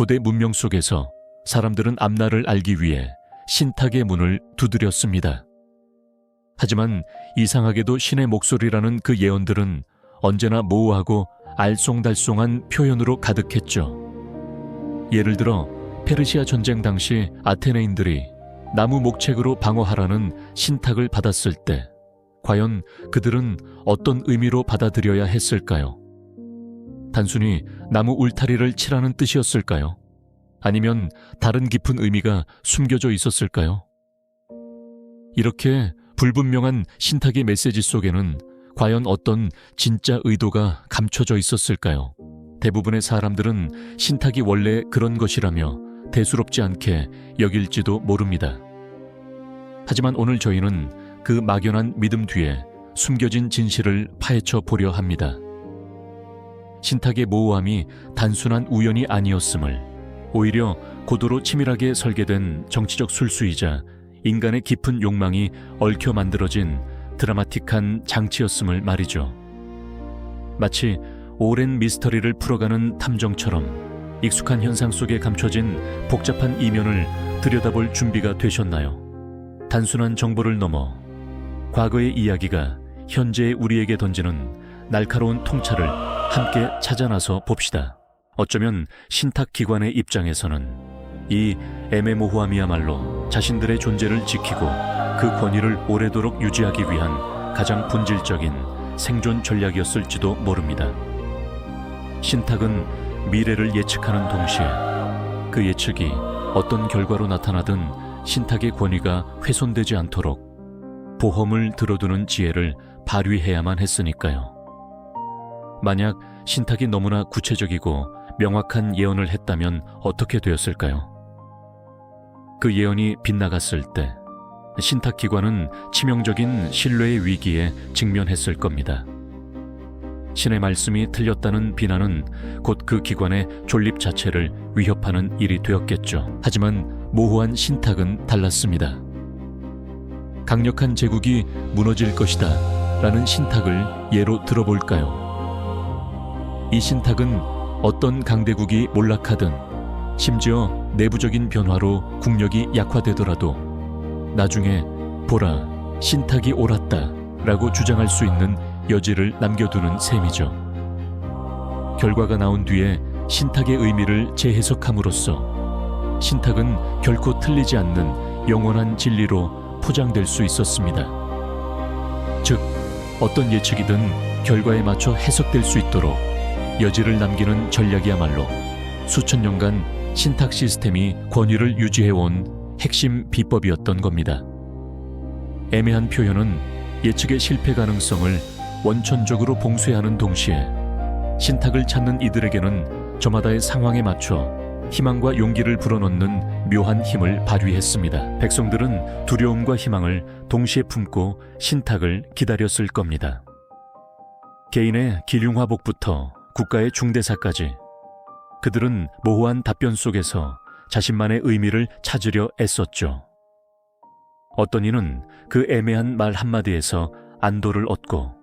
고대 문명 속에서 사람들은 앞날을 알기 위해 신탁의 문을 두드렸습니다. 하지만 이상하게도 신의 목소리라는 그 예언들은 언제나 모호하고 알쏭달쏭한 표현으로 가득했죠. 예를 들어 페르시아 전쟁 당시 아테네인들이 나무 목책으로 방어하라는 신탁을 받았을 때 과연 그들은 어떤 의미로 받아들여야 했을까요? 단순히 나무 울타리를 치라는 뜻이었을까요? 아니면 다른 깊은 의미가 숨겨져 있었을까요? 이렇게 불분명한 신탁의 메시지 속에는 과연 어떤 진짜 의도가 감춰져 있었을까요? 대부분의 사람들은 신탁이 원래 그런 것이라며 대수롭지 않게 여길지도 모릅니다. 하지만 오늘 저희는 그 막연한 믿음 뒤에 숨겨진 진실을 파헤쳐 보려 합니다. 신탁의 모호함이 단순한 우연이 아니었음을 오히려 고도로 치밀하게 설계된 정치적 술수이자 인간의 깊은 욕망이 얽혀 만들어진 드라마틱한 장치였음을 말이죠. 마치 오랜 미스터리를 풀어가는 탐정처럼 익숙한 현상 속에 감춰진 복잡한 이면을 들여다볼 준비가 되셨나요? 단순한 정보를 넘어 과거의 이야기가 현재의 우리에게 던지는 날카로운 통찰을 함께 찾아 나서 봅시다. 어쩌면 신탁 기관의 입장에서는 이 애매모호함이야말로 자신들의 존재를 지키고 그 권위를 오래도록 유지하기 위한 가장 본질적인 생존 전략이었을지도 모릅니다. 신탁은 미래를 예측하는 동시에 그 예측이 어떤 결과로 나타나든 신탁의 권위가 훼손되지 않도록 보험을 들어두는 지혜를 발휘해야만 했으니까요. 만약 신탁이 너무나 구체적이고 명확한 예언을 했다면 어떻게 되었을까요? 그 예언이 빗나갔을 때 신탁 기관은 치명적인 신뢰의 위기에 직면했을 겁니다. 신의 말씀이 틀렸다는 비난은 곧 그 기관의 존립 자체를 위협하는 일이 되었겠죠. 하지만 모호한 신탁은 달랐습니다. 강력한 제국이 무너질 것이다 라는 신탁을 예로 들어볼까요? 이 신탁은 어떤 강대국이 몰락하든 심지어 내부적인 변화로 국력이 약화되더라도 나중에 보라 신탁이 옳았다 라고 주장할 수 있는 여지를 남겨두는 셈이죠. 결과가 나온 뒤에 신탁의 의미를 재해석함으로써 신탁은 결코 틀리지 않는 영원한 진리로 포장될 수 있었습니다. 즉, 어떤 예측이든 결과에 맞춰 해석될 수 있도록 여지를 남기는 전략이야말로 수천 년간 신탁 시스템이 권위를 유지해온 핵심 비법이었던 겁니다. 애매한 표현은 예측의 실패 가능성을 원천적으로 봉쇄하는 동시에 신탁을 찾는 이들에게는 저마다의 상황에 맞춰 희망과 용기를 불어넣는 묘한 힘을 발휘했습니다. 백성들은 두려움과 희망을 동시에 품고 신탁을 기다렸을 겁니다. 개인의 기륭화복부터 국가의 중대사까지 그들은 모호한 답변 속에서 자신만의 의미를 찾으려 애썼죠. 어떤 이는 그 애매한 말 한마디에서 안도를 얻고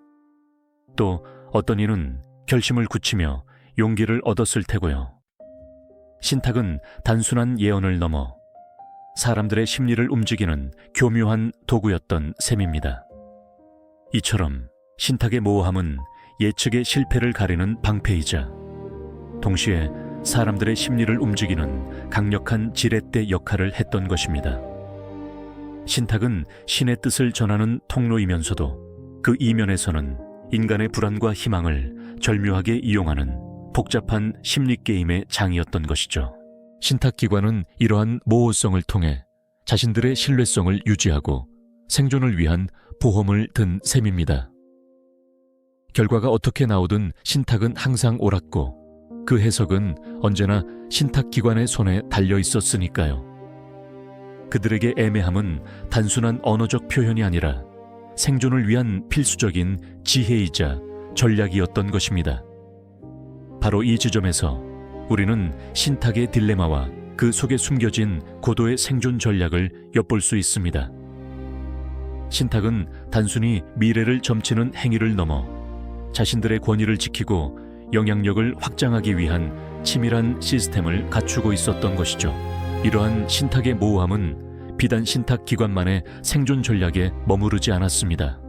또 어떤 이는 결심을 굳히며 용기를 얻었을 테고요. 신탁은 단순한 예언을 넘어 사람들의 심리를 움직이는 교묘한 도구였던 셈입니다. 이처럼 신탁의 모호함은 예측의 실패를 가리는 방패이자 동시에 사람들의 심리를 움직이는 강력한 지렛대 역할을 했던 것입니다. 신탁은 신의 뜻을 전하는 통로이면서도 그 이면에서는 인간의 불안과 희망을 절묘하게 이용하는 복잡한 심리 게임의 장이었던 것이죠. 신탁 기관은 이러한 모호성을 통해 자신들의 신뢰성을 유지하고 생존을 위한 보험을 든 셈입니다. 결과가 어떻게 나오든 신탁은 항상 옳았고 그 해석은 언제나 신탁 기관의 손에 달려 있었으니까요. 그들에게 애매함은 단순한 언어적 표현이 아니라 생존을 위한 필수적인 지혜이자 전략이었던 것입니다. 바로 이 지점에서 우리는 신탁의 딜레마와 그 속에 숨겨진 고도의 생존 전략을 엿볼 수 있습니다. 신탁은 단순히 미래를 점치는 행위를 넘어 자신들의 권위를 지키고 영향력을 확장하기 위한 치밀한 시스템을 갖추고 있었던 것이죠. 이러한 신탁의 모호함은 비단 신탁 기관만의 생존 전략에 머무르지 않았습니다.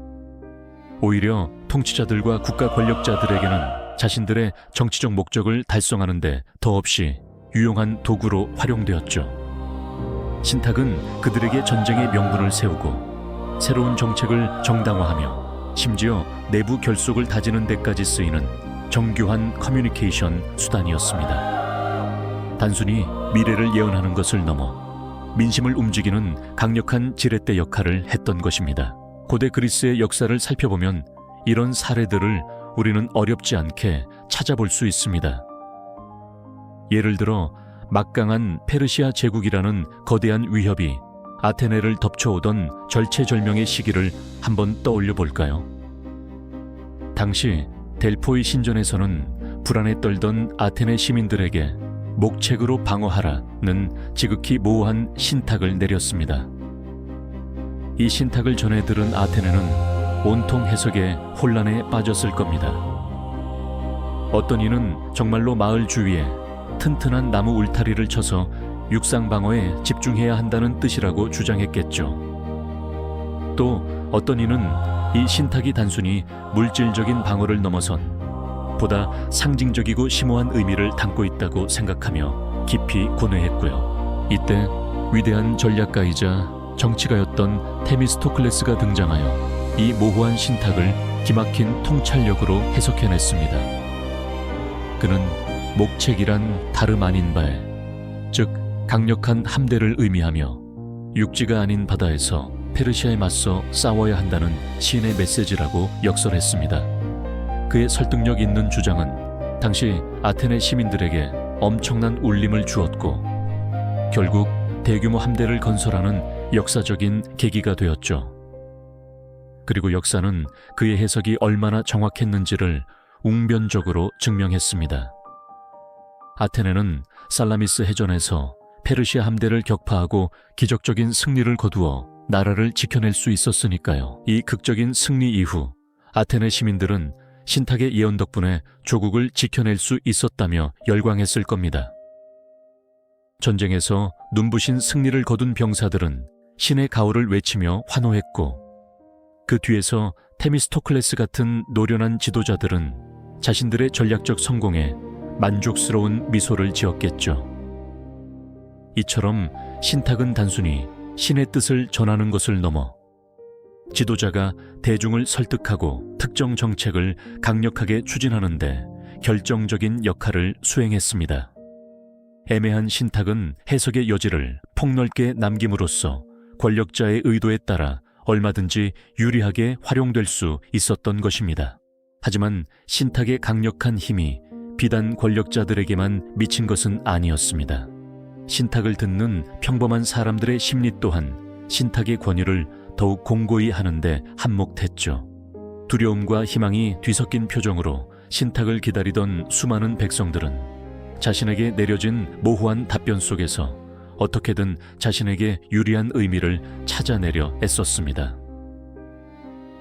오히려 통치자들과 국가 권력자들에게는 자신들의 정치적 목적을 달성하는데 더없이 유용한 도구로 활용되었죠. 신탁은 그들에게 전쟁의 명분을 세우고 새로운 정책을 정당화하며 심지어 내부 결속을 다지는 데까지 쓰이는 정교한 커뮤니케이션 수단이었습니다. 단순히 미래를 예언하는 것을 넘어 민심을 움직이는 강력한 지렛대 역할을 했던 것입니다. 고대 그리스의 역사를 살펴보면 이런 사례들을 우리는 어렵지 않게 찾아볼 수 있습니다. 예를 들어 막강한 페르시아 제국이라는 거대한 위협이 아테네를 덮쳐오던 절체절명의 시기를 한번 떠올려 볼까요? 당시 델포이 신전에서는 불안에 떨던 아테네 시민들에게 목책으로 방어하라는 지극히 모호한 신탁을 내렸습니다. 이 신탁을 전해 들은 아테네는 온통 해석에 혼란에 빠졌을 겁니다. 어떤 이는 정말로 마을 주위에 튼튼한 나무 울타리를 쳐서 육상 방어에 집중해야 한다는 뜻이라고 주장했겠죠. 또 어떤 이는 이 신탁이 단순히 물질적인 방어를 넘어선 보다 상징적이고 심오한 의미를 담고 있다고 생각하며 깊이 고뇌했고요. 이때 위대한 전략가이자 정치가였던 테미스토클레스가 등장하여 이 모호한 신탁을 기막힌 통찰력으로 해석해냈습니다. 그는 목책이란 다름 아닌 바에 즉 강력한 함대를 의미하며 육지가 아닌 바다에서 페르시아에 맞서 싸워야 한다는 시인의 메시지라고 역설했습니다. 그의 설득력 있는 주장은 당시 아테네 시민들에게 엄청난 울림을 주었고 결국 대규모 함대를 건설하는 역사적인 계기가 되었죠. 그리고 역사는 그의 해석이 얼마나 정확했는지를 웅변적으로 증명했습니다. 아테네는 살라미스 해전에서 페르시아 함대를 격파하고 기적적인 승리를 거두어 나라를 지켜낼 수 있었으니까요. 이 극적인 승리 이후 아테네 시민들은 신탁의 예언 덕분에 조국을 지켜낼 수 있었다며 열광했을 겁니다. 전쟁에서 눈부신 승리를 거둔 병사들은 신의 가호를 외치며 환호했고 그 뒤에서 테미스토클레스 같은 노련한 지도자들은 자신들의 전략적 성공에 만족스러운 미소를 지었겠죠. 이처럼 신탁은 단순히 신의 뜻을 전하는 것을 넘어 지도자가 대중을 설득하고 특정 정책을 강력하게 추진하는데 결정적인 역할을 수행했습니다. 애매한 신탁은 해석의 여지를 폭넓게 남김으로써 권력자의 의도에 따라 얼마든지 유리하게 활용될 수 있었던 것입니다. 하지만 신탁의 강력한 힘이 비단 권력자들에게만 미친 것은 아니었습니다. 신탁을 듣는 평범한 사람들의 심리 또한 신탁의 권위를 더욱 공고히 하는데 한몫했죠. 두려움과 희망이 뒤섞인 표정으로 신탁을 기다리던 수많은 백성들은 자신에게 내려진 모호한 답변 속에서 어떻게든 자신에게 유리한 의미를 찾아내려 애썼습니다.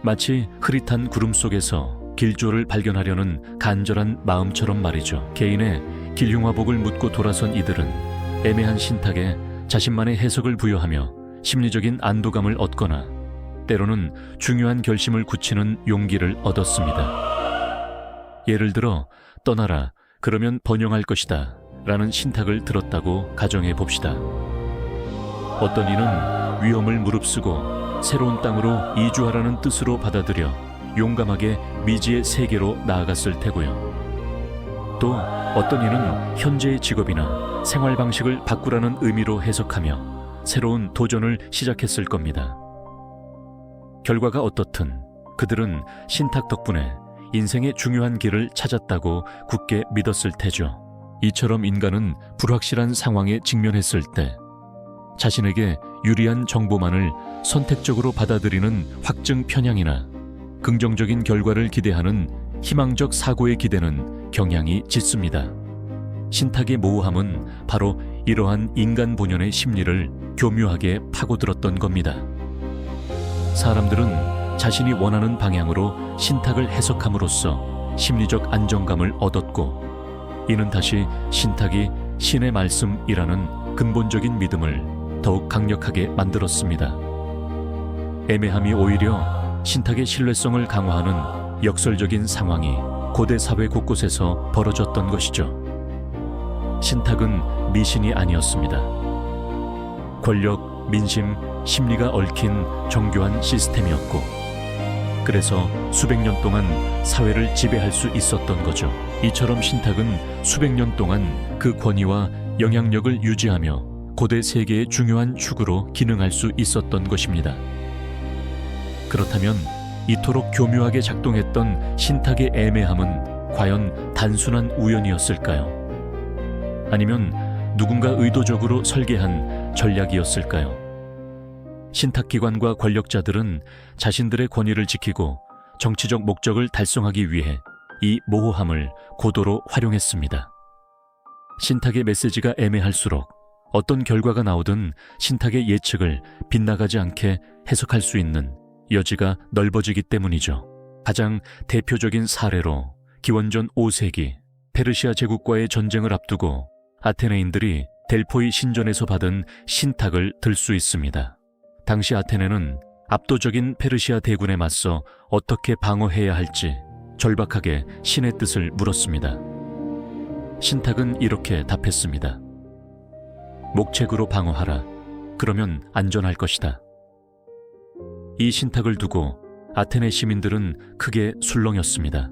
마치 흐릿한 구름 속에서 길조를 발견하려는 간절한 마음처럼 말이죠. 개인의 길흉화복을 묻고 돌아선 이들은 애매한 신탁에 자신만의 해석을 부여하며 심리적인 안도감을 얻거나 때로는 중요한 결심을 굳히는 용기를 얻었습니다. 예를 들어 떠나라 그러면 번영할 것이다 라는 신탁을 들었다고 가정해 봅시다. 어떤 이는 위험을 무릅쓰고 새로운 땅으로 이주하라는 뜻으로 받아들여 용감하게 미지의 세계로 나아갔을 테고요. 또 어떤 이는 현재의 직업이나 생활 방식을 바꾸라는 의미로 해석하며 새로운 도전을 시작했을 겁니다. 결과가 어떻든 그들은 신탁 덕분에 인생의 중요한 길을 찾았다고 굳게 믿었을 테죠. 이처럼 인간은 불확실한 상황에 직면했을 때 자신에게 유리한 정보만을 선택적으로 받아들이는 확증 편향이나 긍정적인 결과를 기대하는 희망적 사고에 기대는 경향이 짙습니다. 신탁의 모호함은 바로 이러한 인간 본연의 심리를 교묘하게 파고들었던 겁니다. 사람들은 자신이 원하는 방향으로 신탁을 해석함으로써 심리적 안정감을 얻었고 이는 다시 신탁이 신의 말씀이라는 근본적인 믿음을 더욱 강력하게 만들었습니다. 애매함이 오히려 신탁의 신뢰성을 강화하는 역설적인 상황이 고대 사회 곳곳에서 벌어졌던 것이죠. 신탁은 미신이 아니었습니다. 권력, 민심, 심리가 얽힌 정교한 시스템이었고, 그래서 수백 년 동안 사회를 지배할 수 있었던 거죠. 이처럼 신탁은 수백 년 동안 그 권위와 영향력을 유지하며 고대 세계의 중요한 축으로 기능할 수 있었던 것입니다. 그렇다면 이토록 교묘하게 작동했던 신탁의 애매함은 과연 단순한 우연이었을까요? 아니면 누군가 의도적으로 설계한 전략이었을까요? 신탁기관과 권력자들은 자신들의 권위를 지키고 정치적 목적을 달성하기 위해 이 모호함을 고도로 활용했습니다. 신탁의 메시지가 애매할수록 어떤 결과가 나오든 신탁의 예측을 빗나가지 않게 해석할 수 있는 여지가 넓어지기 때문이죠. 가장 대표적인 사례로 기원전 5세기 페르시아 제국과의 전쟁을 앞두고 아테네인들이 델포이 신전에서 받은 신탁을 들 수 있습니다. 당시 아테네는 압도적인 페르시아 대군에 맞서 어떻게 방어해야 할지 절박하게 신의 뜻을 물었습니다. 신탁은 이렇게 답했습니다. 목책으로 방어하라. 그러면 안전할 것이다. 이 신탁을 두고 아테네 시민들은 크게 술렁였습니다.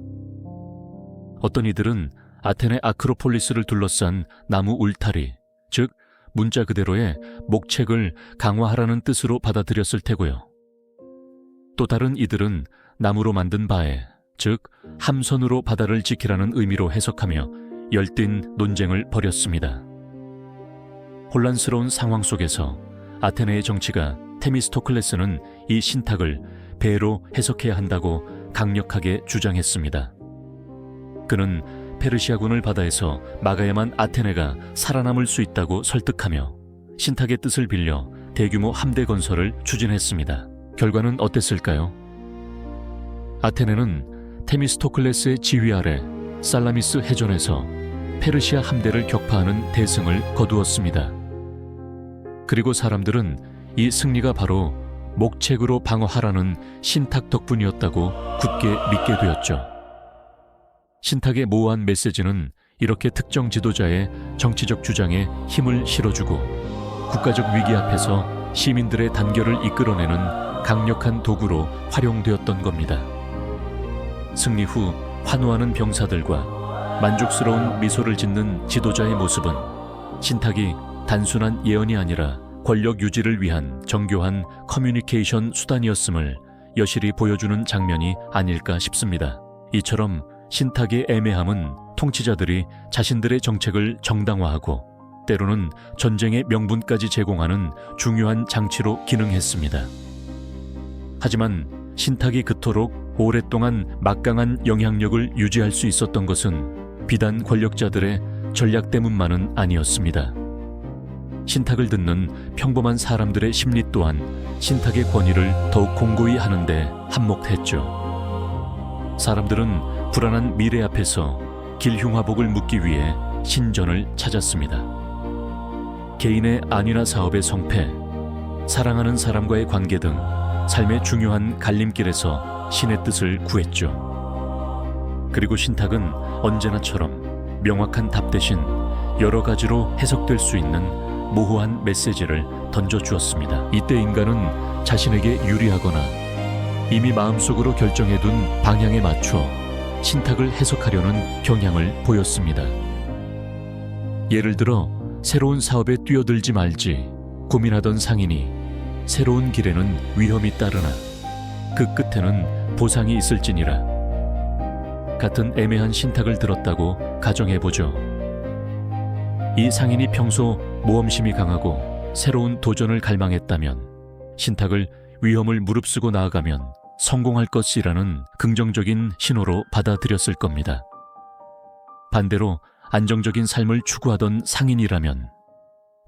어떤 이들은 아테네 아크로폴리스를 둘러싼 나무 울타리, 즉 문자 그대로의 목책을 강화하라는 뜻으로 받아들였을 테고요. 또 다른 이들은 나무로 만든 바에, 즉 함선으로 바다를 지키라는 의미로 해석하며 열띤 논쟁을 벌였습니다. 혼란스러운 상황 속에서 아테네의 정치가 테미스토클레스는 이 신탁을 배로 해석해야 한다고 강력하게 주장했습니다. 그는 페르시아군을 바다에서 막아야만 아테네가 살아남을 수 있다고 설득하며 신탁의 뜻을 빌려 대규모 함대 건설을 추진했습니다. 결과는 어땠을까요? 아테네는 테미스토클레스의 지휘 아래 살라미스 해전에서 페르시아 함대를 격파하는 대승을 거두었습니다. 그리고 사람들은 이 승리가 바로 목책으로 방어하라는 신탁 덕분이었다고 굳게 믿게 되었죠. 신탁의 모호한 메시지는 이렇게 특정 지도자의 정치적 주장에 힘을 실어주고 국가적 위기 앞에서 시민들의 단결을 이끌어내는 강력한 도구로 활용되었던 겁니다. 승리 후 환호하는 병사들과 만족스러운 미소를 짓는 지도자의 모습은 신탁이 단순한 예언이 아니라 권력 유지를 위한 정교한 커뮤니케이션 수단이었음을 여실히 보여주는 장면이 아닐까 싶습니다. 이처럼 신탁의 애매함은 통치자들이 자신들의 정책을 정당화하고 때로는 전쟁의 명분까지 제공하는 중요한 장치로 기능했습니다. 하지만 신탁이 그토록 오랫동안 막강한 영향력을 유지할 수 있었던 것은 비단 권력자들의 전략 때문만은 아니었습니다. 신탁을 듣는 평범한 사람들의 심리 또한 신탁의 권위를 더욱 공고히 하는데 한몫했죠. 사람들은 불안한 미래 앞에서 길흉화복을 묻기 위해 신전을 찾았습니다. 개인의 안위나 사업의 성패, 사랑하는 사람과의 관계 등 삶의 중요한 갈림길에서 신의 뜻을 구했죠. 그리고 신탁은 언제나처럼 명확한 답 대신 여러 가지로 해석될 수 있는 모호한 메시지를 던져주었습니다. 이때 인간은 자신에게 유리하거나 이미 마음속으로 결정해둔 방향에 맞춰 신탁을 해석하려는 경향을 보였습니다. 예를 들어 새로운 사업에 뛰어들지 말지 고민하던 상인이 새로운 길에는 위험이 따르나 그 끝에는 보상이 있을지니라 같은 애매한 신탁을 들었다고 가정해 보죠. 이 상인이 평소 모험심이 강하고 새로운 도전을 갈망했다면 신탁을 위험을 무릅쓰고 나아가면 성공할 것이라는 긍정적인 신호로 받아들였을 겁니다. 반대로 안정적인 삶을 추구하던 상인이라면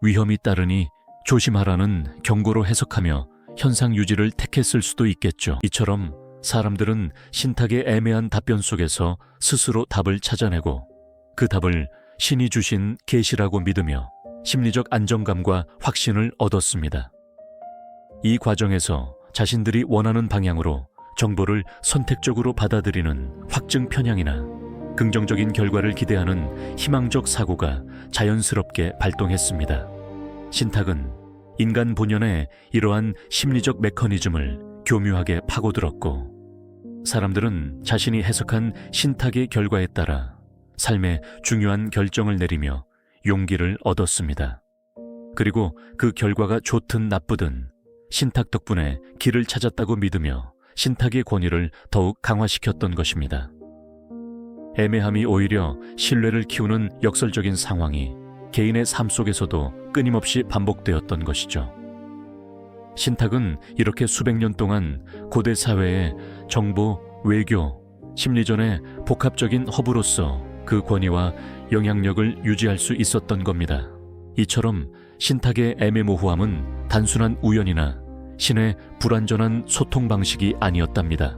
위험이 따르니 조심하라는 경고로 해석하며 현상 유지를 택했을 수도 있겠죠. 이처럼 사람들은 신탁의 애매한 답변 속에서 스스로 답을 찾아내고 그 답을 신이 주신 계시라고 믿으며 심리적 안정감과 확신을 얻었습니다. 이 과정에서 자신들이 원하는 방향으로 정보를 선택적으로 받아들이는 확증 편향이나 긍정적인 결과를 기대하는 희망적 사고가 자연스럽게 발동했습니다. 신탁은 인간 본연의 이러한 심리적 메커니즘을 교묘하게 파고들었고 사람들은 자신이 해석한 신탁의 결과에 따라 삶의 중요한 결정을 내리며 용기를 얻었습니다. 그리고 그 결과가 좋든 나쁘든 신탁 덕분에 길을 찾았다고 믿으며 신탁의 권위를 더욱 강화시켰던 것입니다. 애매함이 오히려 신뢰를 키우는 역설적인 상황이 개인의 삶 속에서도 끊임없이 반복되었던 것이죠. 신탁은 이렇게 수백 년 동안 고대 사회의 정보, 외교, 심리전의 복합적인 허브로서 그 권위와 영향력을 유지할 수 있었던 겁니다. 이처럼 신탁의 애매모호함은 단순한 우연이나 신의 불완전한 소통 방식이 아니었답니다.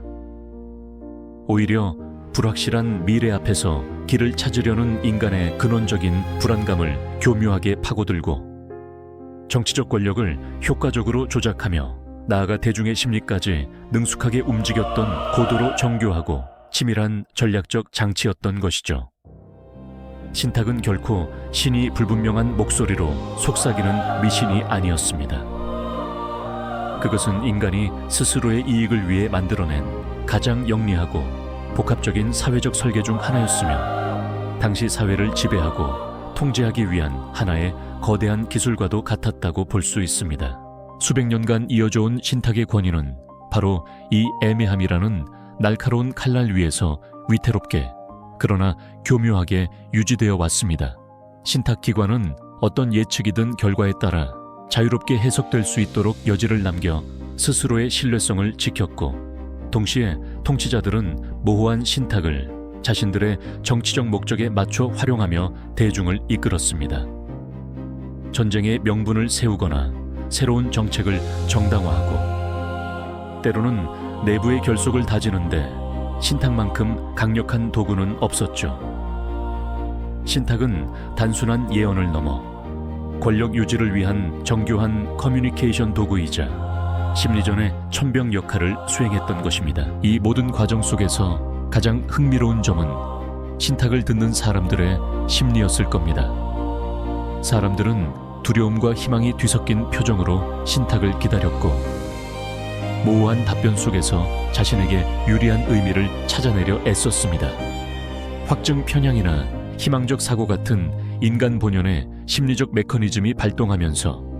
오히려 불확실한 미래 앞에서 길을 찾으려는 인간의 근원적인 불안감을 교묘하게 파고들고 정치적 권력을 효과적으로 조작하며 나아가 대중의 심리까지 능숙하게 움직였던 고도로 정교하고 치밀한 전략적 장치였던 것이죠. 신탁은 결코 신이 불분명한 목소리로 속삭이는 미신이 아니었습니다. 그것은 인간이 스스로의 이익을 위해 만들어낸 가장 영리하고 복합적인 사회적 설계 중 하나였으며 당시 사회를 지배하고 통제하기 위한 하나의 거대한 기술과도 같았다고 볼 수 있습니다. 수백 년간 이어져 온 신탁의 권위는 바로 이 애매함이라는 날카로운 칼날 위에서 위태롭게 그러나 교묘하게 유지되어 왔습니다. 신탁 기관은 어떤 예측이든 결과에 따라 자유롭게 해석될 수 있도록 여지를 남겨 스스로의 신뢰성을 지켰고 동시에 통치자들은 모호한 신탁을 자신들의 정치적 목적에 맞춰 활용하며 대중을 이끌었습니다. 전쟁의 명분을 세우거나 새로운 정책을 정당화하고 때로는 내부의 결속을 다지는데 신탁만큼 강력한 도구는 없었죠. 신탁은 단순한 예언을 넘어 권력 유지를 위한 정교한 커뮤니케이션 도구이자 심리전의 천병 역할을 수행했던 것입니다. 이 모든 과정 속에서 가장 흥미로운 점은 신탁을 듣는 사람들의 심리였을 겁니다. 사람들은 두려움과 희망이 뒤섞인 표정으로 신탁을 기다렸고 모호한 답변 속에서 자신에게 유리한 의미를 찾아내려 애썼습니다. 확증 편향이나 희망적 사고 같은 인간 본연의 심리적 메커니즘이 발동하면서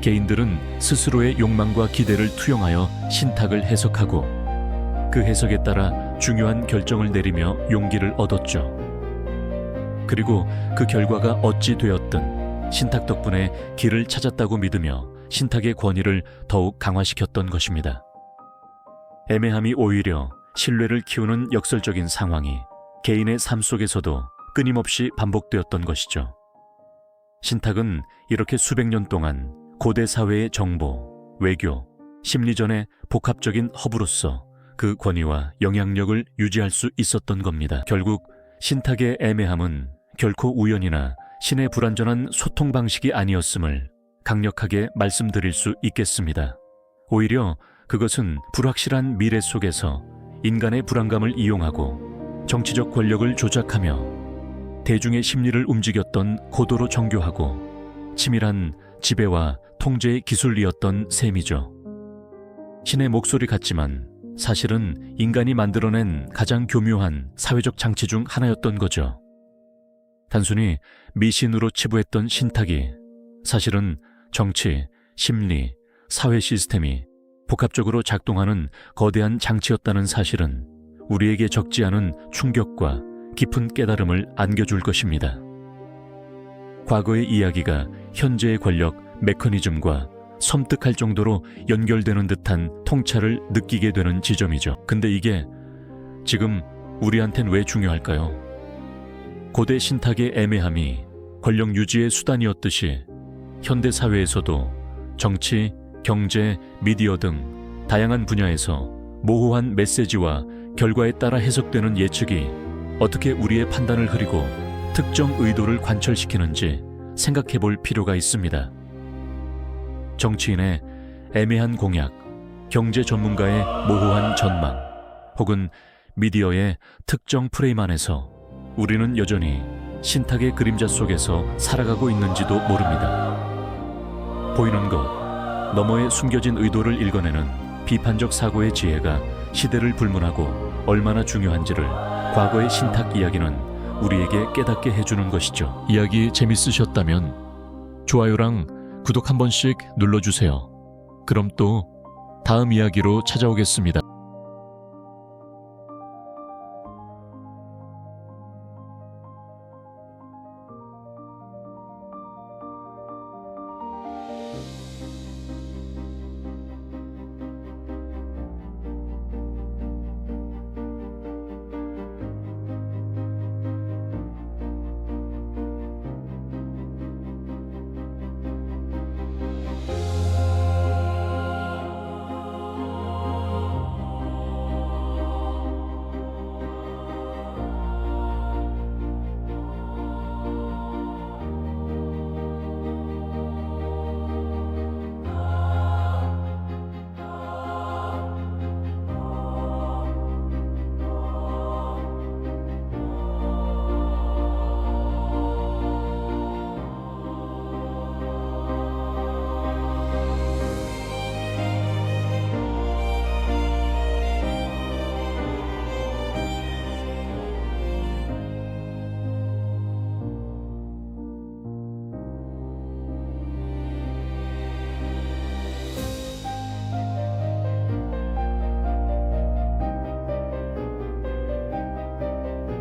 개인들은 스스로의 욕망과 기대를 투영하여 신탁을 해석하고 그 해석에 따라 중요한 결정을 내리며 용기를 얻었죠. 그리고 그 결과가 어찌 되었든 신탁 덕분에 길을 찾았다고 믿으며 신탁의 권위를 더욱 강화시켰던 것입니다. 애매함이 오히려 신뢰를 키우는 역설적인 상황이 개인의 삶 속에서도 끊임없이 반복되었던 것이죠. 신탁은 이렇게 수백 년 동안 고대 사회의 정보, 외교, 심리전의 복합적인 허브로서 그 권위와 영향력을 유지할 수 있었던 겁니다. 결국 신탁의 애매함은 결코 우연이나 신의 불완전한 소통 방식이 아니었음을 강력하게 말씀드릴 수 있겠습니다. 오히려 그것은 불확실한 미래 속에서 인간의 불안감을 이용하고 정치적 권력을 조작하며 대중의 심리를 움직였던 고도로 정교하고 치밀한 지배와 통제의 기술이었던 셈이죠. 신의 목소리 같지만 사실은 인간이 만들어낸 가장 교묘한 사회적 장치 중 하나였던 거죠. 단순히 미신으로 치부했던 신탁이 사실은 정치, 심리, 사회 시스템이 복합적으로 작동하는 거대한 장치였다는 사실은 우리에게 적지 않은 충격과 깊은 깨달음을 안겨줄 것입니다. 과거의 이야기가 현재의 권력 메커니즘과 섬뜩할 정도로 연결되는 듯한 통찰을 느끼게 되는 지점이죠. 근데 이게 지금 우리한텐 왜 중요할까요? 고대 신탁의 애매함이 권력 유지의 수단이었듯이 현대 사회에서도 정치, 경제, 미디어 등 다양한 분야에서 모호한 메시지와 결과에 따라 해석되는 예측이 어떻게 우리의 판단을 흐리고 특정 의도를 관철시키는지 생각해 볼 필요가 있습니다. 정치인의 애매한 공약, 경제 전문가의 모호한 전망, 혹은 미디어의 특정 프레임 안에서 우리는 여전히 신탁의 그림자 속에서 살아가고 있는지도 모릅니다. 보이는 것, 너머에 숨겨진 의도를 읽어내는 비판적 사고의 지혜가 시대를 불문하고 얼마나 중요한지를 과거의 신탁 이야기는 우리에게 깨닫게 해주는 것이죠. 이야기 재밌으셨다면 좋아요랑 구독 한 번씩 눌러주세요. 그럼 또 다음 이야기로 찾아오겠습니다.